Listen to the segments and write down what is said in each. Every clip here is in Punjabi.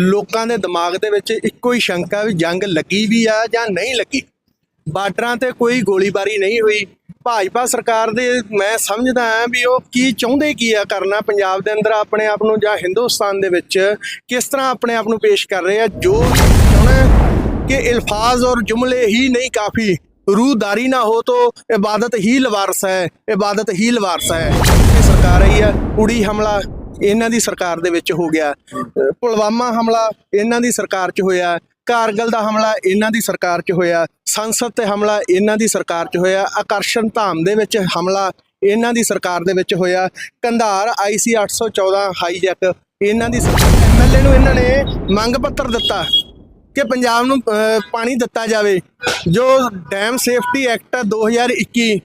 ਲੋਕਾਂ ਦੇ ਦਿਮਾਗ ਦੇ ਵਿੱਚ ਇੱਕੋ ਹੀ ਸ਼ੰਕਾ ਵੀ ਜੰਗ ਲੱਗੀ ਵੀ ਆ ਜਾਂ ਨਹੀਂ ਲੱਗੀ। ਬਾਰਡਰਾਂ ਤੇ ਕੋਈ ਗੋਲੀਬਾਰੀ ਨਹੀਂ ਹੋਈ। ਭਾਜਪਾ ਸਰਕਾਰ ਦੇ ਮੈਂ ਸਮਝਦਾ ਹਾਂ ਵੀ ਉਹ ਕੀ ਚਾਹੁੰਦੇ ਕੀ ਆ ਕਰਨਾ ਪੰਜਾਬ ਦੇ ਅੰਦਰ ਆਪਣੇ ਆਪ ਨੂੰ ਜਾਂ ਹਿੰਦੁਸਤਾਨ ਦੇ ਵਿੱਚ ਕਿਸ ਤਰ੍ਹਾਂ ਆਪਣੇ ਆਪ ਨੂੰ ਪੇਸ਼ ਕਰ ਰਹੇ ਆ, ਜੋ ਚਾਹੁੰਦਾ ਕਿ ਇਲਫਾਜ਼ ਔਰ ਜੁਮਲੇ ਹੀ ਨਹੀਂ ਕਾਫੀ। ਰੂਹਦਾਰੀ ਨਾ ਹੋ ਤੋ ਇਬਾਦਤ ਹੀ ਲਵਾਰਸ ਹੈ, ਇਬਾਦਤ ਹੀ ਲਵਾਰਸ ਹੈ। ਸਰਕਾਰ ਆਈ ਆ ਉੜੀ ਹਮਲਾ। ਇਹਨਾਂ ਦੀ ਸਰਕਾਰ ਦੇ ਵਿੱਚ ਹੋ ਗਿਆ। ਪੁਲਵਾਮਾ ਹਮਲਾ ਇਹਨਾਂ ਦੀ ਸਰਕਾਰ 'ਚ ਹੋਇਆ। ਕਾਰਗਲ ਦਾ ਹਮਲਾ ਇਹਨਾਂ ਦੀ ਸਰਕਾਰ 'ਚ ਹੋਇਆ। ਸੰਸਦ ਤੇ ਹਮਲਾ ਇਹਨਾਂ ਦੀ ਸਰਕਾਰ 'ਚ ਹੋਇਆ। ਆਕਰਸ਼ਣ ਧਾਮ ਦੇ ਵਿੱਚ ਹਮਲਾ ਇਹਨਾਂ ਦੀ ਸਰਕਾਰ ਦੇ ਵਿੱਚ ਹੋਇਆ। ਕੰਧਾਰ ਆਈਸੀ 814 ਹਾਈਜੈਕ ਇਹਨਾਂ ਦੀ ਐਮਐਲਏ ਨੂੰ ਇਹਨਾਂ ਨੇ ਮੰਗ ਪੱਤਰ ਦਿੱਤਾ ਕਿ ਪੰਜਾਬ ਨੂੰ ਪਾਣੀ ਦਿੱਤਾ ਜਾਵੇ। ਜੋ ਡੈਮ ਸੇਫਟੀ ਐਕਟ 2021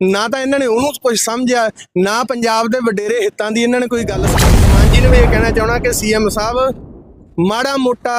ਨਾ ਤਾਂ ਇਹਨਾਂ ਨੇ ਉਹਨੂੰ ਕੁਝ ਸਮਝਿਆ, ਨਾ ਪੰਜਾਬ ਦੇ ਵਡੇਰੇ ਹਿੱਤਾਂ ਦੀ ਇਹਨਾਂ ਨੇ ਕੋਈ ਗੱਲ ਸਮਝੀ। ਮਾਨ ਜੀ ਨੂੰ ਵੀ ਇਹ ਕਹਿਣਾ ਚਾਹਣਾ ਕਿ ਸੀਐਮ ਸਾਹਿਬ, ਮਾੜਾ ਮੋਟਾ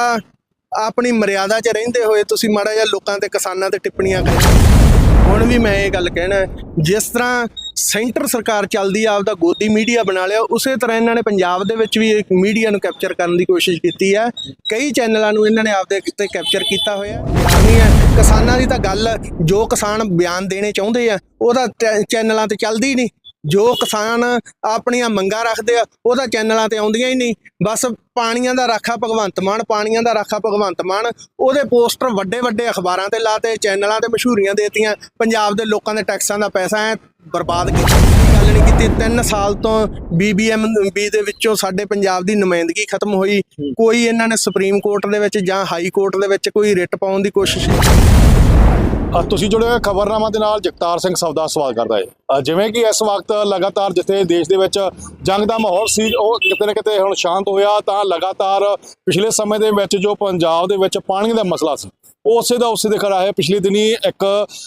ਆਪਣੀ ਮਰਿਆਦਾ 'ਚ ਰਹਿੰਦੇ ਹੋਏ ਤੁਸੀਂ ਮਾੜਾ ਜਿਹਾ ਲੋਕਾਂ ਤੇ ਕਿਸਾਨਾਂ ਤੇ ਟਿੱਪਣੀਆਂ ਕਰਿਆ ਹੁਣ ਵੀ ਮੈਂ ਇਹ ਗੱਲ ਕਹਿਣਾ ਜਿਸ ਤਰ੍ਹਾਂ ਸੈਂਟਰ ਸਰਕਾਰ ਚੱਲਦੀ ਆ, ਆਪਦਾ ਗੋਦੀ ਮੀਡੀਆ ਬਣਾ ਲਿਆ, ਉਸੇ ਤਰ੍ਹਾਂ ਇਹਨਾਂ ਨੇ ਪੰਜਾਬ ਦੇ ਵਿੱਚ ਵੀ ਇੱਕ ਮੀਡੀਆ ਨੂੰ ਕੈਪਚਰ ਕਰਨ ਦੀ ਕੋਸ਼ਿਸ਼ ਕੀਤੀ ਹੈ। ਕਈ ਚੈਨਲਾਂ ਨੂੰ ਇਹਨਾਂ ਨੇ ਆਪਦੇ ਕਿਤੇ ਕੈਪਚਰ ਕੀਤਾ ਹੋਇਆ ਨਹੀਂ ਹੈ, ਕਿਸਾਨਾਂ ਦੀ ਤਾਂ ਗੱਲ ਜੋ ਕਿਸਾਨ ਬਿਆਨ ਦੇਣੇ ਚਾਹੁੰਦੇ ਆ, ਉਹਦਾ ਚੈ- ਚੈਨਲਾਂ ਤੇ ਚੱਲਦੀ ਨਹੀਂ। ਜੋ ਕਿਸਾਨ ਆਪਣੀਆਂ ਮੰਗਾਂ ਰੱਖਦੇ ਆ ਉਹਦਾ ਚੈਨਲਾਂ ਤੇ ਆਉਂਦੀਆਂ ਹੀ ਨਹੀਂ। ਬਸ ਪਾਣੀਆਂ ਦਾ ਰਾਖਾ ਭਗਵੰਤ ਮਾਨ ਪਾਣੀਆਂ ਦਾ ਰਾਖਾ ਭਗਵੰਤ ਮਾਨ ਉਹਦੇ ਪੋਸਟਰ ਵੱਡੇ ਵੱਡੇ ਅਖਬਾਰਾਂ ਤੇ ਲਾਤੇ ਚੈਨਲਾਂ ਤੇ ਮਸ਼ਹੂਰੀਆਂ ਦੇਤੀਆਂ ਪੰਜਾਬ ਦੇ ਲੋਕਾਂ ਦੇ ਟੈਕਸਾਂ ਦਾ ਪੈਸਾ ਐ ਬਰਬਾਦ ਕੀਤਾ। ਗੱਲ ਨਹੀਂ ਕੀਤੀ 3 ਸਾਲ ਤੋਂ ਬੀਬੀਐਮ ਬੀ ਦੇ ਵਿੱਚੋਂ ਸਾਡੇ ਪੰਜਾਬ ਦੀ ਨੁਮਾਇੰਦਗੀ ਖਤਮ ਹੋਈ। ਕੋਈ ਇਹਨਾਂ ਨੇ ਸੁਪਰੀਮ ਕੋਰਟ ਦੇ ਵਿੱਚ ਜਾਂ ਹਾਈ ਕੋਰਟ ਦੇ ਵਿੱਚ ਕੋਈ ਰਿਟ ਪਾਉਣ ਦੀ ਕੋਸ਼ਿਸ਼ ਤੁਸੀਂ ਜੁੜੇ ਹੋਏ ਖਬਰਨਾਮਾ ਦੇ ਨਾਲ ਜਗਤਾਰ ਸਿੰਘ ਸਬਦਾ ਸਵਾਲ ਕਰਦਾ ਹੈ। ਜਿਵੇਂ ਕਿ ਇਸ ਵਕਤ ਲਗਾਤਾਰ ਜਿੱਥੇ ਦੇਸ਼ ਦੇ ਵਿੱਚ ਜੰਗ ਦਾ ਮਾਹੌਲ ਸੀ ਉਹ ਕਿਤੇ ਨਾ ਕਿਤੇ ਹੁਣ ਸ਼ਾਂਤ ਹੋਇਆ ਤਾਂ ਲਗਾਤਾਰ ਪਿਛਲੇ ਸਮੇਂ ਦੇ ਵਿੱਚ ਜੋ ਪੰਜਾਬ ਦੇ ਵਿੱਚ ਪਾਣੀ ਦਾ ਮਸਲਾ ਸੀ ਉਹ ਉਸੇ ਦਾ ਉਸੇ ਦੇ ਖੜਾ ਹੈ। ਪਿਛਲੇ ਦਿਨੀ ਇੱਕ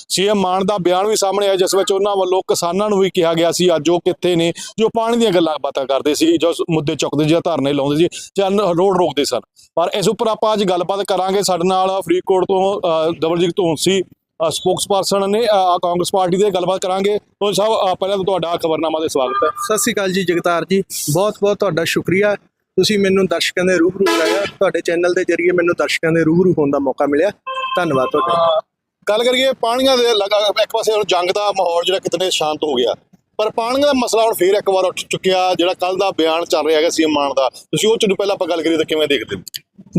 ਸੀਐਮ ਮਾਨ ਦਾ ਬਿਆਨ ਵੀ ਸਾਹਮਣੇ ਆਇਆ ਜਿਸ ਵਿੱਚ ਉਹਨਾਂ ਵੱਲੋਂ ਕਿਸਾਨਾਂ ਨੂੰ ਵੀ ਕਿਹਾ ਗਿਆ ਸੀ ਅੱਜ ਉਹ ਕਿੱਥੇ ਨੇ ਜੋ ਪਾਣੀ ਦੀਆਂ ਗੱਲਾਂ ਬਾਤਾਂ ਕਰਦੇ ਸੀ ਜੋ ਮੁੱਦੇ ਚੁੱਕਦੇ ਜਾਂ ਧਰਨੇ ਲਾਉਂਦੇ ਸੀ ਜਾਂ ਰੋਡ ਰੋਕਦੇ ਸਨ। ਪਰ ਇਸ ਉੱਪਰ ਆਪਾਂ ਅੱਜ ਗੱਲਬਾਤ ਕਰਾਂਗੇ ਸਾਡੇ ਨਾਲ ਫਰੀਦਕੋਟ ਤੋਂ ਅ, ਦਵਲਜੀਤ ਸੀ ਸਪੋਕਸਪਰਸਨ ਨੇ ਕਾਂਗਰਸ ਪਾਰਟੀ ਦੇ ਗੱਲਬਾਤ ਕਰਾਂਗੇ। ਤੋਂ ਸਾਹਿਬ ਪਹਿਲਾਂ ਤਾਂ ਤੁਹਾਡਾ ਖਬਰਨਾਮਾ ਦੇ ਸਵਾਗਤ ਹੈ। ਸਤਿ ਸ਼੍ਰੀ ਅਕਾਲ ਜੀ ਜਗਤਾਰ ਜੀ। ਬਹੁਤ ਬਹੁਤ ਤੁਹਾਡਾ ਸ਼ੁਕਰੀਆ। ਤੁਸੀਂ ਮੈਨੂੰ ਦਰਸ਼ਕਾਂ ਦੇ ਰੂਬਰੂ ਕਰਾਇਆ। ਤੁਹਾਡੇ ਚੈਨਲ ਦੇ ਜ਼ਰੀਏ ਮੈਨੂੰ ਦਰਸ਼ਕਾਂ ਦੇ ਰੂਬਰੂ ਹੋਣ ਦਾ ਮੌਕਾ ਮਿਲਿਆ। ਧੰਨਵਾਦ ਤੁਹਾਡਾ। ਗੱਲ ਕਰੀਏ ਪਾਣੀਆਂ ਦੇ ਲਗਾ ਇੱਕ ਪਾਸੇ ਜੰਗ ਦਾ ਮਾਹੌਲ ਜਿਹੜਾ ਕਿਤਨੇ ਸ਼ਾਂਤ ਹੋ ਗਿਆ। ਪਰ ਪਾਣੀਆਂ ਦਾ ਮਸਲਾ ਹੁਣ ਫੇਰ ਇੱਕ ਵਾਰ ਉੱਠ ਚੁੱਕਿਆ ਜਿਹੜਾ ਕੱਲ ਦਾ ਬਿਆਨ ਚੱਲ ਰਿਹਾ ਹੈਗਾ ਸੀਐਮ ਮਾਨ ਦਾ। ਤੁਸੀਂ ਉਹ ਚ ਨੂੰ ਪਹਿਲਾਂ ਆਪਾਂ ਗੱਲ ਕਰੀਏ ਤਾਂ ਕਿਵੇਂ ਦੇਖਦੇ ਹੋ?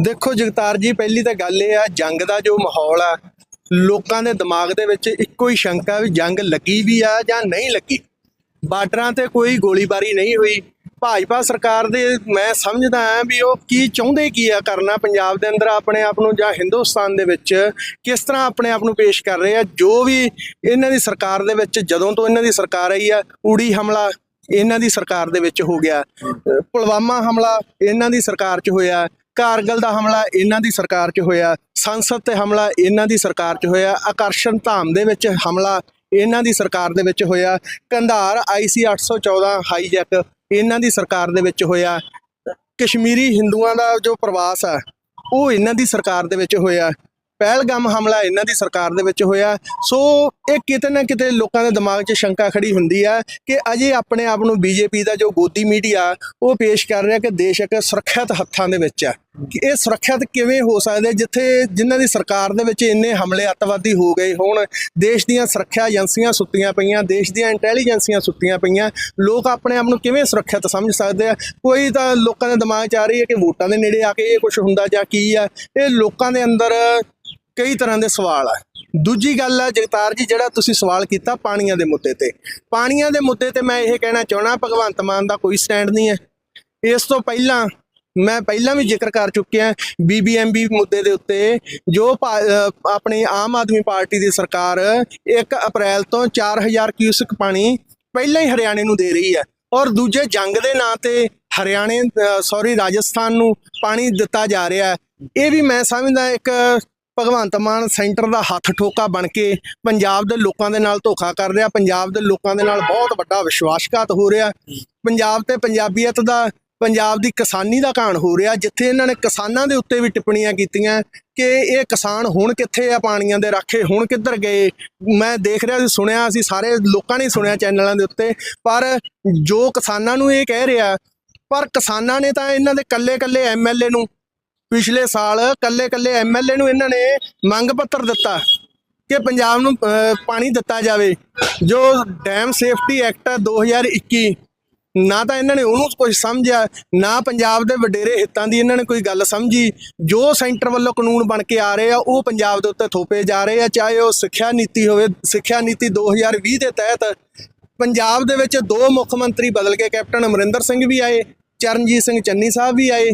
ਦੇਖੋ ਜਗਤਾਰ ਜੀ ਪਹਿਲੀ ਤਾਂ ਗੱਲ ਇਹ ਆ ਜੰਗ ਦਾ ਜੋ ਮਾਹੌਲ ਆ ਲੋਕਾਂ ਦੇ ਦਿਮਾਗ ਦੇ ਵਿੱਚ ਇੱਕੋ ਹੀ ਸ਼ੰਕਾ ਵੀ ਜੰਗ ਲੱਗੀ ਵੀ ਆ ਜਾਂ ਨਹੀਂ ਲੱਗੀ। ਬਾਰਡਰਾਂ ਤੇ ਕੋਈ ਗੋਲੀਬਾਰੀ ਨਹੀਂ ਹੋਈ। ਭਾਜਪਾ ਸਰਕਾਰ ਦੇ ਮੈਂ ਸਮਝਦਾ ਹਾਂ ਵੀ ਉਹ ਕੀ ਚਾਹੁੰਦੇ ਕੀ ਆ ਕਰਨਾ ਪੰਜਾਬ ਦੇ ਅੰਦਰ ਆਪਣੇ ਆਪ ਨੂੰ ਜਾਂ ਹਿੰਦੁਸਤਾਨ ਦੇ ਵਿੱਚ ਕਿਸ ਤਰ੍ਹਾਂ ਆਪਣੇ ਆਪ ਨੂੰ ਪੇਸ਼ ਕਰ ਰਹੇ ਆ। ਜੋ ਵੀ ਇਹਨਾਂ ਦੀ ਸਰਕਾਰ ਦੇ ਵਿੱਚ ਜਦੋਂ ਤੋਂ ਇਹਨਾਂ ਦੀ ਸਰਕਾਰ ਆਈ ਆ ਉੜੀ ਹਮਲਾ ਇਹਨਾਂ ਦੀ ਸਰਕਾਰ ਦੇ ਵਿੱਚ ਹੋ ਗਿਆ। ਪੁਲਵਾਮਾ ਹਮਲਾ ਇਹਨਾਂ ਦੀ ਸਰਕਾਰ 'ਚ ਹੋਇਆ। ਕਾਰਗਲ ਦਾ ਹਮਲਾ ਇਹਨਾਂ ਦੀ ਸਰਕਾਰ 'ਚ ਹੋਇਆ, ਸੰਸਦ ਤੇ ਹਮਲਾ ਇਹਨਾਂ ਦੀ ਸਰਕਾਰ 'ਚ ਹੋਇਆ, ਆਕਰਸ਼ਣ ਧਾਮ ਦੇ ਵਿੱਚ ਹਮਲਾ ਇਹਨਾਂ ਦੀ ਸਰਕਾਰ ਦੇ ਵਿੱਚ ਹੋਇਆ, ਕੰਧਾਰ ਆਈਸੀ 814 ਹਾਈਜੈਕ ਇਹਨਾਂ ਦੀ ਸਰਕਾਰ ਦੇ ਵਿੱਚ ਹੋਇਆ, ਕਸ਼ਮੀਰੀ ਹਿੰਦੂਆਂ ਦਾ ਜੋ ਪ੍ਰਵਾਸ ਆ, ਉਹ ਇਹਨਾਂ ਦੀ ਸਰਕਾਰ ਦੇ ਵਿੱਚ ਹੋਇਆ। ਪਹਿਲਗਾਮ ਹਮਲਾ ਇਹਨਾਂ ਦੀ ਸਰਕਾਰ ਦੇ ਵਿੱਚ ਹੋਇਆ। ਸੋ ਇਹ ਕਿਤੇ ਨਾ ਕਿਤੇ ਲੋਕਾਂ ਦੇ ਦਿਮਾਗ 'ਚ ਸ਼ੰਕਾ ਖੜੀ ਹੁੰਦੀ ਆ ਕਿ ਅਜੇ ਆਪਣੇ ਆਪ ਨੂੰ ਬੀਜੇਪੀ ਦਾ ਜੋ ਗੋਦੀ ਮੀਡੀਆ ਉਹ ਪੇਸ਼ ਕਰ ਰਿਹਾ ਕਿ ਦੇਸ਼ ਇੱਕ ਸੁਰੱਖਿਅਤ ਹੱਥਾਂ ਦੇ ਵਿੱਚ ਆ। ਇਹ ਸੁਰੱਖਿਅਤ ਕਿਵੇਂ ਹੋ ਸਕਦੇ? ਜਿੱਥੇ ਜਿਨ੍ਹਾਂ ਦੀ ਸਰਕਾਰ ਦੇ ਵਿੱਚ ਇੰਨੇ ਹਮਲੇ ਅੱਤਵਾਦੀ ਹੋ ਗਏ ਹੋਣ, ਦੇਸ਼ ਦੀਆਂ ਸੁਰੱਖਿਆ ਏਜੰਸੀਆਂ ਸੁੱਤੀਆਂ ਪਈਆਂ, ਦੇਸ਼ ਦੀਆਂ ਇੰਟੈਲੀਜੈਂਸੀਆਂ ਸੁੱਤੀਆਂ ਪਈਆਂ, ਲੋਕ ਆਪਣੇ ਆਪ ਨੂੰ ਕਿਵੇਂ ਸੁਰੱਖਿਅਤ ਸਮਝ ਸਕਦੇ ਆ? ਕੋਈ ਤਾਂ ਲੋਕਾਂ ਦੇ ਦਿਮਾਗ 'ਚ ਆ ਰਹੀ ਹੈ ਕਿ ਵੋਟਾਂ ਦੇ ਨੇੜੇ ਆ ਕੇ ਇਹ ਕੁਝ ਹੁੰਦਾ ਜਾਂ ਕੀ ਆ? ਇਹ ਲੋਕਾਂ ਦੇ ਅੰਦਰ ਕਈ ਤਰ੍ਹਾਂ ਦੇ ਸਵਾਲ ਆ। ਦੂਜੀ ਗੱਲ ਆ, ਜਗਤਾਰ ਜੀ, ਜਿਹੜਾ ਤੁਸੀਂ ਸਵਾਲ ਕੀਤਾ ਪਾਣੀਆਂ ਦੇ ਮੁੱਦੇ ਤੇ। ਪਾਣੀਆਂ ਦੇ ਮੁੱਦੇ ਤੇ ਮੈਂ ਇਹ ਕਹਿਣਾ ਚਾਹਣਾ ਭਗਵੰਤ ਮਾਨ ਦਾ ਕੋਈ ਸਟੈਂਡ ਨਹੀਂ ਹੈ। ਇਸ ਤੋਂ ਪਹਿਲਾਂ, ਮੈਂ ਪਹਿਲਾਂ ਵੀ ਜ਼ਿਕਰ ਕਰ ਚੁੱਕਿਆ ਬੀਬੀਐਮਬੀ ਮੁੱਦੇ ਦੇ ਉੱਤੇ, ਜੋ ਭਾ- ਆਪਣੀ ਆਮ ਆਦਮੀ ਪਾਰਟੀ ਦੀ ਸਰਕਾਰ 1 ਅਪ੍ਰੈਲ ਤੋਂ 4000 ਕਿਊਸਕ ਪਾਣੀ ਪਹਿਲਾਂ ਹੀ ਹਰਿਆਣੇ ਨੂੰ ਦੇ ਰਹੀ ਹੈ। ਔਰ ਦੂਜੇ ਜੰਗ ਦੇ ਨਾਂ ਤੇ ਹਰਿਆਣੇ ਸੌਰੀ, ਰਾਜਸਥਾਨ ਨੂੰ ਪਾਣੀ ਦਿੱਤਾ ਜਾ ਰਿਹਾ ਹੈ। ਇਹ ਵੀ ਮੈਂ ਸਮਝਦਾ ਇੱਕ ਭਗਵੰਤ ਮਾਨ ਸੈਂਟਰ ਦਾ ਹੱਥ ਠੋਕਾ ਬਣ ਕੇ ਪੰਜਾਬ ਦੇ ਲੋਕਾਂ ਦੇ ਨਾਲ ਧੋਖਾ ਕਰ ਰਿਹਾ, ਪੰਜਾਬ ਦੇ ਲੋਕਾਂ ਦੇ ਨਾਲ ਬਹੁਤ ਵੱਡਾ ਵਿਸ਼ਵਾਸਘਾਤ ਹੋ ਰਿਹਾ। ਪੰਜਾਬ ਤੇ ਪੰਜਾਬੀਅਤ ਦਾ, ਪੰਜਾਬ ਦੀ ਕਿਸਾਨੀ ਦਾ ਘਾਣ ਹੋ ਰਿਹਾ, ਜਿੱਥੇ ਇਹਨਾਂ ਨੇ ਕਿਸਾਨਾਂ ਦੇ ਉੱਤੇ ਵੀ ਟਿੱਪਣੀਆਂ ਕੀਤੀਆਂ ਕਿ ਇਹ ਕਿਸਾਨ ਹੁਣ ਕਿੱਥੇ ਆ, ਪਾਣੀਆਂ ਦੇ ਰਾਖੇ ਹੁਣ ਕਿੱਧਰ ਗਏ। ਮੈਂ ਦੇਖ ਰਿਹਾ ਸੀ, ਸੁਣਿਆ ਅਸੀਂ ਸਾਰੇ ਲੋਕਾਂ ਨੇ ਸੁਣਿਆ ਚੈਨਲਾਂ ਦੇ ਉੱਤੇ, ਪਰ ਜੋ ਕਿਸਾਨਾਂ ਨੂੰ ਇਹ ਕਹਿ ਰਿਹਾ, ਪਰ ਕਿਸਾਨਾਂ ਨੇ ਤਾਂ ਇਹਨਾਂ ਦੇ ਕੱਲੇ ਕੱਲੇ ਐਮਐਲਏ ਨੂੰ ਪਿਛਲੇ ਸਾਲ ਕੱਲੇ ਕੱਲੇ ਐਮਐਲਏ ਨੂੰ ਇਹਨਾਂ ਨੇ ਮੰਗ ਪੱਤਰ ਦਿੱਤਾ ਕਿ ਪੰਜਾਬ ਨੂੰ ਪਾਣੀ ਦਿੱਤਾ ਜਾਵੇ। ਜੋ ਡੈਮ ਸੇਫਟੀ ਐਕਟ 2021 ਨਾ ਤਾਂ ਇਹਨਾਂ ਨੇ ਉਹਨੂੰ ਕੁਝ ਸਮਝਿਆ, ਨਾ ਪੰਜਾਬ ਦੇ ਵਡੇਰੇ ਹਿੱਤਾਂ ਦੀ ਇਹਨਾਂ ਨੇ ਕੋਈ ਗੱਲ ਸਮਝੀ। ਜੋ ਸੈਂਟਰ ਵੱਲੋਂ ਕਾਨੂੰਨ ਬਣ ਕੇ ਆ ਰਹੇ ਆ, ਉਹ ਪੰਜਾਬ ਦੇ ਉੱਤੇ ਥੋਪੇ ਜਾ ਰਹੇ ਆ, ਚਾਹੇ ਉਹ ਸਿੱਖਿਆ ਨੀਤੀ ਹੋਵੇ, ਸਿੱਖਿਆ ਨੀਤੀ 2020 ਦੇ ਤਹਿਤ ਪੰਜਾਬ ਦੇ ਵਿੱਚ ਦੋ ਮੁੱਖ ਮੰਤਰੀ ਬਦਲ ਕੇ ਕੈਪਟਨ ਅਮਰਿੰਦਰ ਸਿੰਘ ਵੀ ਆਏ, ਚਰਨਜੀਤ ਸਿੰਘ ਚੰਨੀ ਸਾਹਿਬ ਵੀ ਆਏ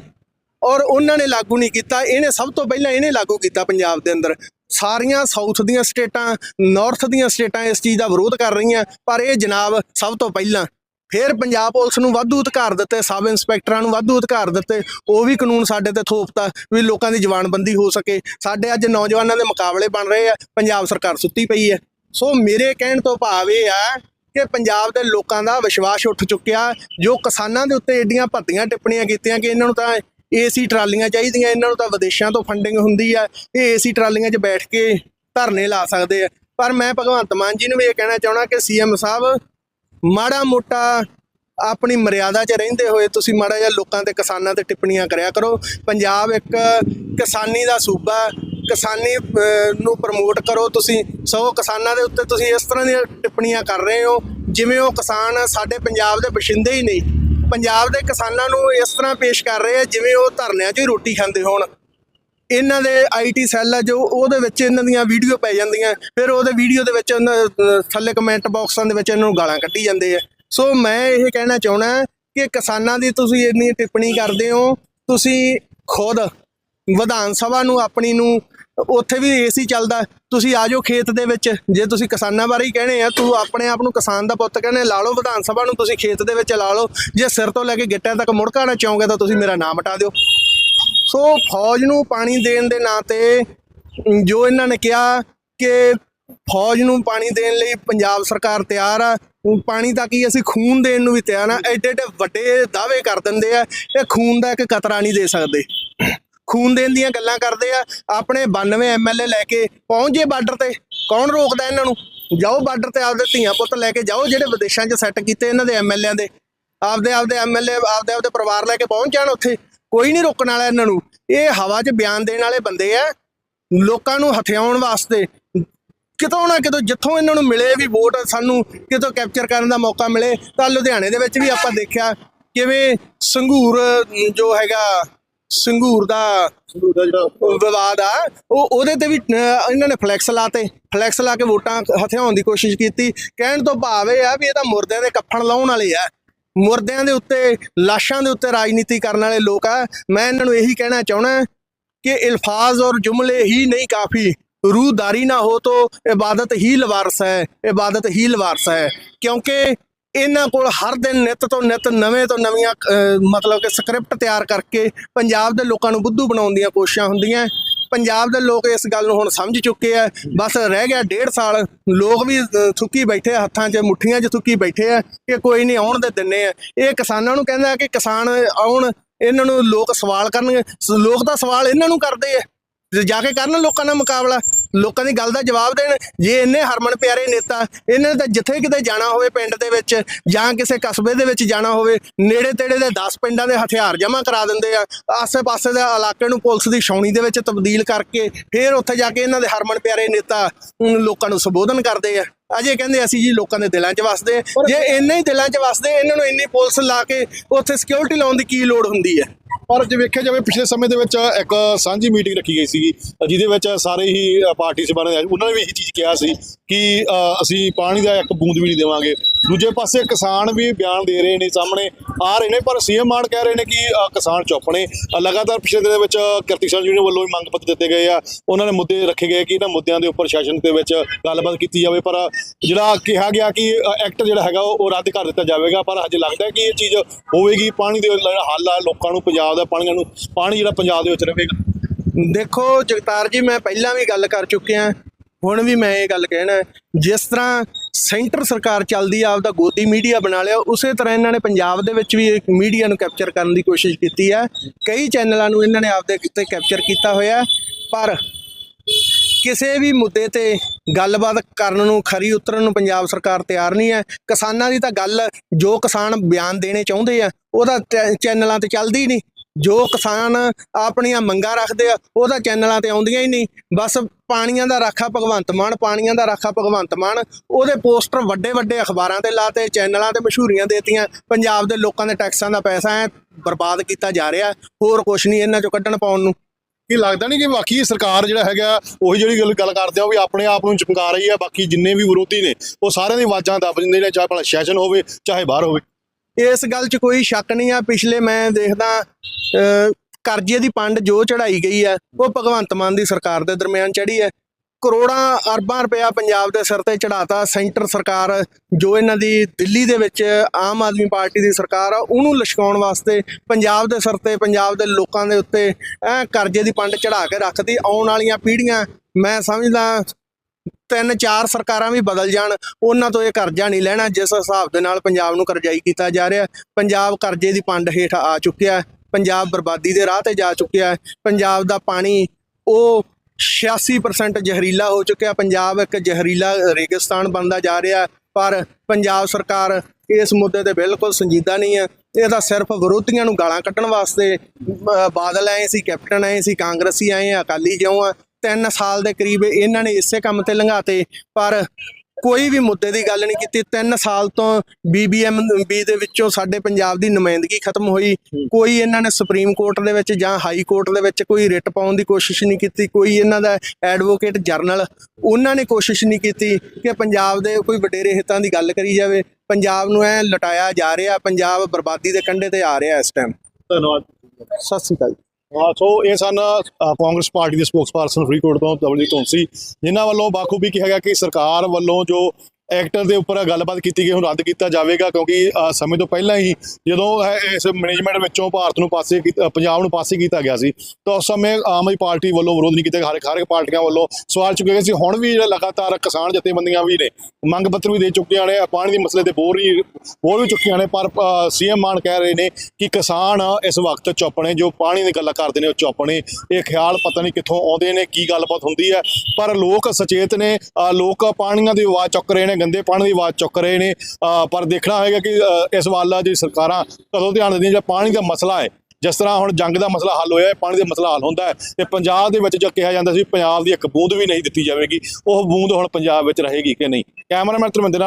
ਔਰ ਉਹਨਾਂ ਨੇ ਲਾਗੂ ਨਹੀਂ ਕੀਤਾ, ਇਹਨੇ ਸਭ ਤੋਂ ਪਹਿਲਾਂ ਇਹਨੇ ਲਾਗੂ ਕੀਤਾ ਪੰਜਾਬ ਦੇ ਅੰਦਰ। ਸਾਰੀਆਂ ਸਾਊਥ ਦੀਆਂ ਸਟੇਟਾਂ ਨਾਰਥ ਦੀਆਂ ਸਟੇਟਾਂ ਇਸ ਚੀਜ਼ ਦਾ ਵਿਰੋਧ ਕਰ ਰਹੀਆਂ, ਪਰ ਇਹ ਜਨਾਬ ਸਭ ਤੋਂ ਪਹਿਲਾਂ। ਫਿਰ ਪੰਜਾਬ ਪੁਲਿਸ ਨੂੰ ਵਾਧੂ ਅਧਿਕਾਰ ਦਿੱਤੇ, ਸਬ ਇੰਸਪੈਕਟਰਾਂ ਨੂੰ ਵਾਧੂ ਅਧਿਕਾਰ ਦਿੱਤੇ। ਉਹ ਵੀ ਕਾਨੂੰਨ ਸਾਡੇ ਤੇ ਥੋਪਤਾ ਵੀ ਲੋਕਾਂ ਦੀ ਜਵਾਨਬੰਦੀ ਹੋ ਸਕੇ। ਸਾਡੇ ਅੱਜ ਨੌਜਵਾਨਾਂ ਦੇ ਮੁਕਾਬਲੇ ਬਣ ਰਹੇ ਆ, ਪੰਜਾਬ ਸਰਕਾਰ ਸੁੱਤੀ ਪਈ ਹੈ ਸੋ ਮੇਰੇ ਕਹਿਣ ਤੋਂ ਭਾਵ ਇਹ ਆ ਕਿ ਪੰਜਾਬ ਦੇ ਲੋਕਾਂ ਦਾ ਵਿਸ਼ਵਾਸ ਉੱਠ ਚੁੱਕਿਆ। ਜੋ ਕਿਸਾਨਾਂ ਦੇ ਉੱਤੇ ਏਡੀਆਂ ਭੱਤੀਆਂ ਟਿੱਪਣੀਆਂ ਕੀਤੀਆਂ ਕਿ ਇਹਨਾਂ ਨੂੰ ਤਾਂ ਏਸੀ ਟਰਾਲੀਆਂ ਚਾਹੀਦੀਆਂ, ਇਹਨਾਂ ਨੂੰ ਤਾਂ ਵਿਦੇਸ਼ਾਂ ਤੋਂ ਫੰਡਿੰਗ ਹੁੰਦੀ ਆ, ਇਹ ਏਸੀ ਟਰਾਲੀਆਂ 'ਚ ਬੈਠ ਕੇ ਧਰਨੇ ਲਾ ਸਕਦੇ ਆ। ਪਰ ਮੈਂ ਭਗਵੰਤ ਮਾਨ ਜੀ ਨੂੰ ਵੀ ਇਹ ਕਹਿਣਾ ਚਾਹਣਾ ਕਿ ਸੀਐਮ ਸਾਹਿਬ, ਮਾੜਾ ਮੋਟਾ ਆਪਣੀ ਮਰਿਆਦਾ 'ਚ ਰਹਿੰਦੇ ਹੋਏ ਤੁਸੀਂ ਮਾੜਾ ਜਿਹਾ ਲੋਕਾਂ ਤੇ ਕਿਸਾਨਾਂ ਤੇ ਟਿੱਪਣੀਆਂ ਕਰਿਆ ਕਰੋ। ਪੰਜਾਬ ਇੱਕ ਕਿਸਾਨੀ ਦਾ ਸੂਬਾ, ਕਿਸਾਨੀ ਨੂੰ ਪ੍ਰਮੋਟ ਕਰੋ ਤੁਸੀਂ। ਸੋ ਕਿਸਾਨਾਂ ਦੇ ਉੱਤੇ ਤੁਸੀਂ ਇਸ ਤਰ੍ਹਾਂ ਦੀਆਂ ਟਿੱਪਣੀਆਂ ਕਰ ਰਹੇ ਹੋ, ਜਿਵੇਂ ਉਹ ਕਿਸਾਨ ਸਾਡੇ ਪੰਜਾਬ ਦੇ ਬਸ਼ਿੰਦੇ ਹੀ ਨਹੀਂ ਪੰਜਾਬ ਦੇ ਕਿਸਾਨਾਂ ਨੂੰ ਇਸ ਤਰ੍ਹਾਂ ਪੇਸ਼ ਕਰ ਰਹੇ ਆ ਜਿਵੇਂ ਉਹ ਧਰਨਿਆਂ 'ਚ ਹੀ ਰੋਟੀ ਖਾਂਦੇ ਹੋਣ। ਇਹਨਾਂ ਦੇ ਆਈਟੀ ਸੈੱਲ ਆ ਜੋ ਉਹਦੇ ਵਿੱਚ ਇਹਨਾਂ ਦੀਆਂ ਵੀਡੀਓ ਪੈ ਜਾਂਦੀਆਂ। ਫਿਰ ਉਹਦੇ ਵੀਡੀਓ ਦੇ ਵਿੱਚ ਉਹਨਾਂ, ਥੱਲੇ ਕਮੈਂਟ ਬਾਕਸਾਂ ਦੇ ਵਿੱਚ ਇਹਨਾਂ ਨੂੰ ਗਾਲਾਂ ਕੱਢੀ ਜਾਂਦੇ ਆ। ਸੋ ਮੈਂ ਇਹ ਕਹਿਣਾ ਚਾਹਣਾ ਕਿ ਕਿਸਾਨਾਂ ਦੀ ਤੁਸੀਂ ਇੰਨੀ ਟਿੱਪਣੀ ਕਰਦੇ ਹੋ ਤੁਸੀਂ ਖੁਦ ਵਿਧਾਨ ਸਭਾ ਨੂੰ ਆਪਣੀ ਨੂੰ ਉੱਥੇ ਵੀ ਏਸੀ ਚੱਲਦਾ ਤੁਸੀਂ ਆਜੋ ਖੇਤ ਦੇ ਵਿੱਚ। ਜੇ ਤੁਸੀਂ ਕਿਸਾਨਾਂ ਬਾਰੇ ਹੀ ਕਹਿਣੇ ਆ, ਤੂੰ ਆਪਣੇ ਆਪ ਨੂੰ ਕਿਸਾਨ ਦਾ ਪੁੱਤ ਕਹਿੰਦੇ, ਲਾ ਲਓ ਵਿਧਾਨ ਸਭਾ ਨੂੰ ਤੁਸੀਂ ਖੇਤ ਦੇ ਵਿੱਚ ਲਾ ਲਓ। ਜੇ ਸਿਰ ਤੋਂ ਲੈ ਕੇ ਗਿੱਟਿਆਂ ਤੱਕ ਮੁੜਕਾ ਨਾ ਚਾਹੋਗੇ ਤਾਂ ਤੁਸੀਂ ਮੇਰਾ ਨਾਮ ਹਟਾ ਦਿਓ। ਸੋ ਫੌਜ ਨੂੰ ਪਾਣੀ ਦੇਣ ਦੇ ਨਾਂ ਤੇ ਜੋ ਇਹਨਾਂ ਨੇ ਕਿਹਾ ਕਿ ਫੌਜ ਨੂੰ ਪਾਣੀ ਦੇਣ ਲਈ ਪੰਜਾਬ ਸਰਕਾਰ ਤਿਆਰ ਆ। ਪਾਣੀ ਤਾਂ ਕੀ ਅਸੀਂ ਖੂਨ ਦੇਣ ਨੂੰ ਵੀ ਤਿਆਰ ਆ। ਐਡੇ ਐਡੇ ਵੱਡੇ ਦਾਅਵੇ ਕਰ ਦਿੰਦੇ ਆ। ਇਹ ਖੂਨ ਦਾ ਇੱਕ ਕਤਰਾ ਨਹੀਂ ਦੇ ਸਕਦੇ। ਖੂਨ ਦੇਣ ਦੀਆਂ ਗੱਲਾਂ ਕਰਦੇ ਆ, ਆਪਣੇ 92 ਐਮਐਲਏ ਲੈ ਕੇ ਪਹੁੰਚ ਜੇ ਬਾਰਡਰ ਤੇ, ਕੌਣ ਰੋਕਦਾ ਇਹਨਾਂ ਨੂੰ? ਜਾਓ ਬਾਰਡਰ ਤੇ ਆਪਦੇ ਧੀਆਂ ਪੁੱਤ ਲੈ ਕੇ ਜਾਓ, ਜਿਹੜੇ ਵਿਦੇਸ਼ਾਂ 'ਚ ਸੈੱਟ ਕੀਤੇ ਇਹਨਾਂ ਦੇ ਐਮਐਲਏਆਂ ਦੇ। ਆਪਦੇ ਆਪਦੇ ਐਮਐਲਏ ਆਪਦੇ ਆਪਦੇ ਪਰਿਵਾਰ ਲੈ ਕੇ ਪਹੁੰਚ ਜਾਣ ਉੱਥੇ। ਕੋਈ ਨਹੀਂ ਰੋਕਣ ਵਾਲਾ ਇਹਨਾਂ ਨੂੰ। ਇਹ ਹਵਾ 'ਚ ਬਿਆਨ ਦੇਣ ਵਾਲੇ ਬੰਦੇ ਆ, ਲੋਕਾਂ ਨੂੰ ਹਥਿਆਉਣ ਵਾਸਤੇ। ਕਿਤੋਂ ਨਾ ਕਿਤੋਂ ਜਿੱਥੋਂ ਇਹਨਾਂ ਨੂੰ ਮਿਲੇ ਵੀ ਵੋਟ, ਸਾਨੂੰ ਕਿਤੋਂ ਕੈਪਚਰ ਕਰਨ ਦਾ ਮੌਕਾ ਮਿਲੇ, ਤਾਂ ਲੁਧਿਆਣੇ ਦੇ ਵਿੱਚ ਵੀ ਆਪਾਂ ਦੇਖਿਆ ਕਿਵੇਂ ਸੰਘੂਰ ਜੋ ਹੈਗਾ ਸੰਘੂਰ ਦਾ ਵਿਵਾਦ ਆ ਉਹ ਉਹਦੇ ਤੇ ਵੀ ਅਹ, ਇਹਨਾਂ ਨੇ ਫਲੈਕਸ ਲਾਤੇ। ਫਲੈਕਸ ਲਾ ਕੇ ਵੋਟਾਂ ਹਥਿਆਉਣ ਦੀ ਕੋਸ਼ਿਸ਼ ਕੀਤੀ। ਕਹਿਣ ਤੋਂ ਭਾਵ ਇਹ ਆ ਵੀ ਇਹ ਤਾਂ ਮੁਰਦਿਆਂ ਦੇ ਕੱਫਣ ਲਾਉਣ ਵਾਲੇ ਆ। ਮੁਰਦਿਆਂ ਦੇ ਉੱਤੇ ਲਾਸ਼ਾਂ ਦੇ ਉੱਤੇ ਰਾਜਨੀਤੀ ਕਰਨ ਵਾਲੇ ਲੋਕ ਆ। ਮੈਂ ਇਹਨਾਂ ਨੂੰ ਇਹੀ ਕਹਿਣਾ ਚਾਹਣਾ ਕਿ ਇਲਫਾਜ਼ ਔਰ ਜੁਮਲੇ ਹੀ ਨਹੀਂ ਕਾਫੀ। ਰੂਹਦਾਰੀ ਨਾ ਹੋ तो ਇਬਾਦਤ ਹੀ ਲਵਾਰਸ ਹੈ ਇਬਾਦਤ ਹੀ ਲਵਾਰਸ ਹੈ। ਕਿਉਂਕਿ ਇਹਨਾਂ ਕੋਲ ਹਰ ਦਿਨ ਨਿਤ ਤੋਂ ਨਿਤ ਨਵੇਂ ਤੋਂ ਨਵੀਆਂ ਮਤਲਬ ਕਿ ਸਕ੍ਰਿਪਟ ਤਿਆਰ ਕਰਕੇ ਪੰਜਾਬ ਦੇ ਲੋਕਾਂ ਨੂੰ ਬੁੱਧੂ ਬਣਾਉਣ ਦੀਆਂ ਕੋਸ਼ਿਸ਼ਾਂ ਹੁੰਦੀਆਂ। ਪੰਜਾਬ ਦੇ ਲੋਕ ਇਸ ਗੱਲ ਨੂੰ ਹੁਣ ਸਮਝ ਚੁੱਕੇ ਆ। ਬਸ ਰਹਿ ਗਿਆ ਡੇਢ ਸਾਲ। ਲੋਕ ਵੀ ਥੁੱਕੀ ਬੈਠੇ ਆ, ਹੱਥਾਂ 'ਚ ਮੁੱਠੀਆਂ 'ਚ ਥੁੱਕੀ ਬੈਠੇ ਆ ਕਿ ਕੋਈ ਨਹੀਂ ਆਉਣ ਦੇ ਦਿੰਨੇ ਆ। ਇਹ ਕਿਸਾਨਾਂ ਨੂੰ ਕਹਿੰਦਾ ਕਿ ਕਿਸਾਨ ਆਉਣ ਇਹਨਾਂ ਨੂੰ ਲੋਕ ਸਵਾਲ ਕਰਨਗੇ। ਲੋਕ ਤਾਂ ਸਵਾਲ ਇਹਨਾਂ ਨੂੰ ਕਰਦੇ ਆ। ਜਾ ਕੇ ਕਰਨ ਲੋਕਾਂ ਨਾਲ ਮੁਕਾਬਲਾ। ਲੋਕਾਂ ਦੀ ਗੱਲ ਦਾ ਜਵਾਬ ਦੇਣ। ਜੇ ਇੰਨੇ ਹਰਮਨ ਪਿਆਰੇ ਨੇਤਾ, ਇਹਨਾਂ ਨੇ ਤਾਂ ਜਿੱਥੇ ਕਿਤੇ ਜਾਣਾ ਹੋਵੇ ਪਿੰਡ ਦੇ ਵਿੱਚ ਜਾਂ ਕਿਸੇ ਕਸਬੇ ਦੇ ਵਿੱਚ ਜਾਣਾ ਹੋਵੇ, ਨੇੜੇ ਤੇੜੇ ਦੇ 10 ਪਿੰਡਾਂ ਦੇ ਹਥਿਆਰ ਜਮ੍ਹਾਂ ਕਰਾ ਦਿੰਦੇ ਆ। ਆਸੇ-ਪਾਸੇ ਦੇ ਇਲਾਕੇ ਨੂੰ ਪੁਲਿਸ ਦੀ ਛਾਉਣੀ ਦੇ ਵਿੱਚ ਤਬਦੀਲ ਕਰਕੇ ਫਿਰ ਉੱਥੇ ਜਾ ਕੇ ਇਹਨਾਂ ਦੇ ਹਰਮਨ ਪਿਆਰੇ ਨੇਤਾ ਲੋਕਾਂ ਨੂੰ ਸੰਬੋਧਨ ਕਰਦੇ ਆ। ਅਜੇ ਕਹਿੰਦੇ ਅਸੀਂ ਜੀ ਲੋਕਾਂ ਦੇ ਦਿਲਾਂ 'ਚ ਵਸਦੇ। ਆ। ਜੇ ਇੰਨੇ ਹੀ ਦਿਲਾਂ 'ਚ ਵਸਦੇ, ਇਹਨਾਂ ਨੂੰ ਇੰਨੀ ਪੁਲਿਸ ਲਾ ਕੇ ਉੱਥੇ ਸਿਕਿਉਰਿਟੀ ਲਾਉਣ ਦੀ ਕੀ ਲੋੜ ਹੁੰਦੀ ਹੈ? ਪਰ ਜੇ ਵੇਖਿਆ ਜਾਵੇ, ਪਿਛਲੇ ਸਮੇਂ ਦੇ ਵਿੱਚ ਇੱਕ ਸਾਂਝੀ ਮੀਟਿੰਗ ਰੱਖੀ ਗਈ ਸੀਗੀ, ਜਿਹਦੇ ਵਿੱਚ ਸਾਰੇ ਹੀ ਪਾਰਟੀ ਸੀ ਨੇ ਉਹਨਾਂ ਨੇ ਵੀ ਇਹੀ ਚੀਜ਼ ਕਿਹਾ ਸੀ ਕਿ ਅਸੀਂ ਪਾਣੀ ਦਾ ਇੱਕ ਬੂੰਦ ਵੀ ਨਹੀਂ ਦੇਵਾਂਗੇ। ਦੂਜੇ ਪਾਸੇ ਕਿਸਾਨ ਵੀ ਬਿਆਨ ਦੇ ਰਹੇ ਨੇ ਸਾਹਮਣੇ, ਆ ਰਹੇ ਨੇ, ਪਰ ਸੀਐਮ ਮਾਨ ਕਹਿ ਰਹੇ ਨੇ ਕਿ ਕਿਸਾਨ ਚੁੱਪ ਨੇ। ਲਗਾਤਾਰ ਪਿਛਲੇ ਦਿਨ ਦੇ ਵਿੱਚ ਕਿਰਤੀ ਯੂਨੀਅਨ ਵੱਲੋਂ ਵੀ ਮੰਗ ਪੱਤਰ ਦਿੱਤੇ ਗਏ ਆ। ਉਹਨਾਂ ਨੇ ਮੁੱਦੇ ਰੱਖੇ ਗਏ ਕਿ ਇਹਨਾਂ ਮੁੱਦਿਆਂ ਦੇ ਉੱਪਰ ਸੈਸ਼ਨ ਦੇ ਵਿੱਚ ਗੱਲਬਾਤ ਕੀਤੀ ਜਾਵੇ, ਪਰ ਜਿਹੜਾ ਕਿਹਾ ਗਿਆ ਕਿ ਐਕਟ ਜਿਹੜਾ ਹੈਗਾ ਉਹ ਰੱਦ ਕਰ ਦਿੱਤਾ ਜਾਵੇਗਾ। ਪਰ ਹਜੇ ਲੱਗਦਾ ਕਿ ਇਹ ਚੀਜ਼ ਹੋਵੇਗੀ। ਪਾਣੀ ਦੇ ਲ- ਹੱਲ ਆ, ਲੋਕਾਂ ਨੂੰ, ਪੰਜਾਬ ਦਾ ਪਾਣੀਆਂ ਨੂੰ ਪਾਣੀ ਜਿਹੜਾ ਪੰਜਾਬ ਦੇ ਵਿੱਚ ਰਹੇਗਾ। ਦੇਖੋ ਜਗਤਾਰ ਜੀ, ਮੈਂ ਪਹਿਲਾਂ ਵੀ ਗੱਲ ਕਰ ਚੁੱਕਿਆ ਹੁਣ ਵੀ ਮੈਂ ਇਹ ਗੱਲ ਕਹਿਣਾ ਜਿਸ ਤਰ੍ਹਾਂ ਸੈਂਟਰ ਸਰਕਾਰ ਚੱਲਦੀ ਆ, ਆਪਦਾ ਗੋਦੀ ਮੀਡੀਆ ਬਣਾ ਲਿਆ, ਉਸੇ ਤਰ੍ਹਾਂ ਇਹਨਾਂ ਨੇ ਪੰਜਾਬ ਦੇ ਵਿੱਚ ਵੀ ਇੱਕ ਮੀਡੀਆ ਨੂੰ ਕੈਪਚਰ ਕਰਨ ਦੀ ਕੋਸ਼ਿਸ਼ ਕੀਤੀ ਹੈ ਕਈ ਚੈਨਲਾਂ ਨੂੰ ਇਹਨਾਂ ਨੇ ਆਪਦੇ ਕਿਤੇ ਕੈਪਚਰ ਕੀਤਾ ਹੋਇਆ ਪਰ ਕਿਸੇ ਵੀ ਮੁੱਦੇ ਤੇ ਗੱਲਬਾਤ ਕਰਨ ਨੂੰ, ਖਰੀ ਉਤਰਨ ਨੂੰ ਪੰਜਾਬ ਸਰਕਾਰ ਤਿਆਰ ਨਹੀਂ ਹੈ। ਕਿਸਾਨਾਂ ਦੀ ਤਾਂ ਗੱਲ ਜੋ ਕਿਸਾਨ ਬਿਆਨ ਦੇਣੇ ਚਾਹੁੰਦੇ ਆ, ਉਹਦਾ ਟੈ- ਚੈਨਲਾਂ ਤੇ ਚੱਲਦੀ ਨਹੀਂ। ਜੋ ਕਿਸਾਨ ਆਪਣੀਆਂ ਮੰਗਾਂ ਰੱਖਦੇ ਆ, ਉਹ ਤਾਂ ਚੈਨਲਾਂ ਤੇ ਆਉਂਦੀਆਂ ਹੀ ਨਹੀਂ। ਬਸ ਪਾਣੀਆਂ ਦਾ ਰਾਖਾ ਭਗਵੰਤ ਮਾਨ, ਪਾਣੀਆਂ ਦਾ ਰਾਖਾ ਭਗਵੰਤ ਮਾਨ। ਉਹਦੇ ਪੋਸਟਰ ਵੱਡੇ ਵੱਡੇ ਅਖਬਾਰਾਂ ਤੇ ਲਾਤੇ, ਚੈਨਲਾਂ ਤੇ ਮਸ਼ਹੂਰੀਆਂ ਦੇਤੀਆਂ। ਪੰਜਾਬ ਦੇ ਲੋਕਾਂ ਦੇ ਟੈਕਸਾਂ ਦਾ ਪੈਸਾ ਹੈ ਬਰਬਾਦ ਕੀਤਾ ਜਾ ਰਿਹਾ। ਹੋਰ ਕੁਛ ਨਹੀਂ ਇਹਨਾਂ ਚੋਂ ਕੱਢਣ ਪਾਉਣ ਨੂੰ। ਕੀ ਲੱਗਦਾ ਨਹੀਂ ਕਿ ਬਾਕੀ ਸਰਕਾਰ ਜਿਹੜਾ ਹੈਗਾ, ਉਹੀ ਜਿਹੜੀ ਗੱਲ ਗੱਲ ਕਰਦੇ ਆ ਵੀ ਆਪਣੇ ਆਪ ਨੂੰ ਚਮਕਾ ਰਹੀ ਹੈ ਬਾਕੀ ਜਿੰਨੇ ਵੀ ਵਿਰੋਧੀ ਨੇ, ਉਹ ਸਾਰਿਆਂ ਦੀ ਆਵਾਜ਼ਾਂ ਦੱਬ ਦਿੰਦੇ ਨੇ, ਚਾਹੇ ਭਲਾ ਸੈਸ਼ਨ ਹੋਵੇ, ਚਾਹੇ ਬਾਹਰ ਹੋਵੇ। ਇਸ ਗੱਲ 'ਚ ਕੋਈ ਸ਼ੱਕ ਨਹੀਂ ਆ, ਪਿਛਲੇ ਮੈਂ ਦੇਖਦਾ ਕਰਜ਼ੇ ਦੀ ਪੰਡ ਜੋ ਚੜਾਈ ਗਈ ਹੈ, ਉਹ ਭਗਵੰਤ ਮਾਨ ਦੀ ਸਰਕਾਰ ਦੇ ਦਰਮਿਆਨ ਚੜੀ ਹੈ। ਕਰੋੜਾਂ ਅਰਬਾਂ ਰੁਪਇਆ ਪੰਜਾਬ ਦੇ ਸਿਰ ਤੇ ਚੜਾਤਾ ਸੈਂਟਰ ਸਰਕਾਰ, ਜੋ ਇਹਨਾਂ ਦੀ ਦਿੱਲੀ ਦੇ ਵਿੱਚ ਆਮ ਆਦਮੀ ਪਾਰਟੀ ਦੀ ਸਰਕਾਰ ਆ, ਉਹਨੂੰ ਲਸ਼ਕਾਉਣ ਵਾਸਤੇ ਪੰਜਾਬ ਦੇ ਸਿਰ ਤੇ, ਪੰਜਾਬ ਦੇ ਲੋਕਾਂ ਦੇ ਉੱਤੇ, ਐ ਕਰਜ਼ੇ ਦੀ ਪੰਡ ਚੜਾ ਕੇ ਰੱਖਦੀ, ਆਉਣ ਵਾਲੀਆਂ ਪੀੜ੍ਹੀਆਂ, ਮੈਂ ਸਮਝਦਾ ਤਿੰਨ ਚਾਰ ਸਰਕਾਰਾਂ ਵੀ ਬਦਲ ਜਾਣ, ਉਹਨਾਂ ਤੋਂ ਇਹ ਕਰਜ਼ਾ ਨਹੀਂ ਲੈਣਾ, ਜਿਸ ਹਿਸਾਬ ਦੇ ਨਾਲ ਪੰਜਾਬ ਨੂੰ ਕਰਜ਼ਾਈ ਕੀਤਾ ਜਾ ਰਿਹਾ ਪੰਜਾਬ ਕਰਜ਼ੇ ਦੀ ਪੰਡ ਹੇਠ ਆ ਚੁੱਕਿਆ ਪੰਜਾਬ ਬਰਬਾਦੀ ਦੇ ਰਾਹ ਤੇ ਜਾ ਚੁੱਕਿਆ ਪੰਜਾਬ ਦਾ ਪਾਣੀ, ਉਹ 86% ਜ਼ਹਿਰੀਲਾ ਹੋ ਚੁੱਕਿਆ। ਪੰਜਾਬ ਇੱਕ ਜ਼ਹਿਰੀਲਾ ਰੇਗਿਸਤਾਨ ਬਣਦਾ ਜਾ ਰਿਹਾ ਪਰ ਪੰਜਾਬ ਸਰਕਾਰ ਇਸ ਮੁੱਦੇ ਤੇ ਬਿਲਕੁਲ ਸੰਜੀਦਾ ਨਹੀਂ ਹੈ। ਇਹ ਤਾਂ ਸਿਰਫ ਵਿਰੋਧੀਆਂ ਨੂੰ ਗਾਲਾਂ ਕੱਢਣ ਵਾਸਤੇ ਬਾਦਲ ਆਏ ਸੀ, ਕੈਪਟਨ ਆਏ ਸੀ, ਕਾਂਗਰਸੀ ਆਏ ਆ, ਅਕਾਲੀ ਜਿਉਂ ਆ। ਤਿੰਨ ਸਾਲ ਦੇ ਕਰੀਬ ਇਹਨਾਂ ਨੇ ਇਸੇ ਕੰਮ ਤੇ ਲੰਘਾਤੇ ਪਰ ਕੋਈ ਵੀ ਮੁੱਦੇ ਦੀ ਗੱਲ ਨਹੀਂ ਕੀਤੀ। ਤਿੰਨ ਸਾਲ ਤੋਂ ਬੀਬੀਐਮ ਬੀ ਦੇ ਵਿੱਚੋਂ ਸਾਡੇ ਪੰਜਾਬ ਦੀ ਨੁਮਾਇੰਦਗੀ ਖਤਮ ਹੋਈ। ਕੋਈ ਇਹਨਾਂ ਨੇ ਸੁਪਰੀਮ ਕੋਰਟ ਦੇ ਵਿੱਚ ਜਾਂ ਹਾਈ ਕੋਰਟ ਦੇ ਵਿੱਚ ਕੋਈ ਰਿਟ ਪਾਉਣ ਦੀ ਕੋਸ਼ਿਸ਼ ਨਹੀਂ ਕੀਤੀ। ਕੋਈ ਇਹਨਾਂ ਦਾ ਐਡਵੋਕੇਟ ਜਰਨਲ ਉਹਨਾਂ ਨੇ ਕੋਸ਼ਿਸ਼ ਨਹੀਂ ਕੀਤੀ ਕਿ ਪੰਜਾਬ ਦੇ ਕੋਈ ਵਡੇਰੇ ਹਿੱਤਾਂ ਦੀ ਗੱਲ ਕਰੀ ਜਾਵੇ। ਪੰਜਾਬ ਨੂੰ ਐ ਲਟਾਇਆ ਜਾ ਰਿਹਾ ਪੰਜਾਬ ਬਰਬਾਦੀ ਦੇ ਕੰਢੇ ਤੇ ਆ ਰਿਹਾ ਇਸ ਟਾਈਮ ਧੰਨਵਾਦ। ਸਤਿ ਸ਼੍ਰੀ ਅਕਾਲ। ਸੋ ਇਹ ਸਨ ਕਾਂਗਰਸ ਪਾਰਟੀ ਦੇ ਸਪੋਕਸਪਰਸਨ ਫਰੀਦਕੋਟ ਤੋਂ ਦਵਲਜੀਤ ਧੌਂਸੀ, ਜਿਨ੍ਹਾਂ ਵੱਲੋਂ ਬਾਖੂਬੀ ਕਿਹਾ ਗਿਆ ਕਿ ਸਰਕਾਰ ਵੱਲੋਂ ਜੋ ਐਕਟਰ ਦੇ ਉੱਪਰ ਗੱਲਬਾਤ ਕੀਤੀ ਗਈ ਹੁਣ ਰੱਦ ਕੀਤਾ ਜਾਵੇਗਾ ਕਿਉਂਕਿ ਸਮੇਂ ਤੋਂ ਪਹਿਲਾਂ ਹੀ ਜਦੋਂ ਇਹ- ਇਸ ਮੈਨੇਜਮੈਂਟ ਵਿੱਚੋਂ ਭਾਰਤ ਨੂੰ ਪਾਸੇ ਕੀਤਾ- ਪੰਜਾਬ ਨੂੰ ਪਾਸੇ ਕੀਤਾ ਗਿਆ ਸੀ ਤਾਂ ਉਸ ਸਮੇਂ ਆਮ ਆਦਮੀ ਪਾਰਟੀ ਵੱਲੋਂ ਵਿਰੋਧ ਨਹੀਂ ਕੀਤਾ ਗਿਆ, ਹਰ ਹਰ ਇੱਕ ਪਾਰਟੀਆਂ ਵੱਲੋਂ ਸਵਾਲ ਚੁੱਕੇ ਗਏ ਸੀ। ਹੁਣ ਵੀ ਜਿਹੜਾ ਲਗਾਤਾਰ ਕਿਸਾਨ ਜਥੇਬੰਦੀਆਂ ਵੀ ਨੇ ਮੰਗ ਪੱਤਰ ਵੀ ਦੇ ਚੁੱਕੀਆਂ ਨੇ ਪਾਣੀ ਦੇ ਮਸਲੇ ਤੇ ਬੋਰ ਹੀ ਬੋਲ ਵੀ ਚੁੱਕੀਆਂ ਨੇ ਪਰ ਸੀਐਮ ਮਾਨ ਕਹਿ ਰਹੇ ਨੇ ਕਿ ਕਿਸਾਨ ਇਸ ਵਕਤ ਚੁੱਪਣੇ ਜੋ ਪਾਣੀ ਦੀ ਗੱਲਾਂ ਕਰਦੇ ਨੇ ਉਹ ਚੁੱਪਣੇ ਇਹ ਖਿਆਲ ਪਤਾ ਨਹੀਂ ਕਿੱਥੋਂ ਆਉਂਦੇ ਨੇ ਕੀ ਗੱਲਬਾਤ ਹੁੰਦੀ ਹੈ ਪਰ ਲੋਕ ਸਚੇਤ ਨੇ ਲੋਕ ਪਾਣੀਆਂ ਦੀ ਆਵਾਜ਼ ਚੁੱਕ ਰਹੇ ਨੇ ਗੰਦੇ ਪਾਣੀ ਦੀ ਆਵਾਜ਼ ਚੁੱਕ ਰਹੇ ਨੇ। ਪਰ ਦੇਖਣਾ ਹੋਏਗਾ ਕਿ ਇਸ ਵੱਲ ਜਿਹੜੀ ਸਰਕਾਰਾਂ ਕਦੋਂ ਧਿਆਨ ਦਿੰਦੀਆਂ ਜਿਹੜਾ ਪਾਣੀ ਦਾ ਮਸਲਾ ਹੈ, ਜਿਸ ਤਰ੍ਹਾਂ ਹੁਣ ਜੰਗ ਦਾ ਮਸਲਾ ਹੱਲ ਹੋਇਆ ਹੈ ਪਾਣੀ ਦਾ ਮਸਲਾ ਹੱਲ ਹੁੰਦਾ ਹੈ। ਤੇ ਪੰਜਾਬ ਦੇ ਵਿੱਚ ਜੋ ਕਿਹਾ ਜਾਂਦਾ ਸੀ, ਪੰਜਾਬ ਦੀ ਇੱਕ ਬੂੰਦ ਵੀ ਨਹੀਂ ਦਿੱਤੀ ਜਾਵੇਗੀ। ਉਹ ਬੂੰਦ ਹੁਣ ਪੰਜਾਬ ਵਿੱਚ ਰਹੇਗੀ ਕਿ ਨਹੀਂ? ਕੈਮਰਾਮੈਨ ਧਰਮਿੰਦਰ ਨਾਲ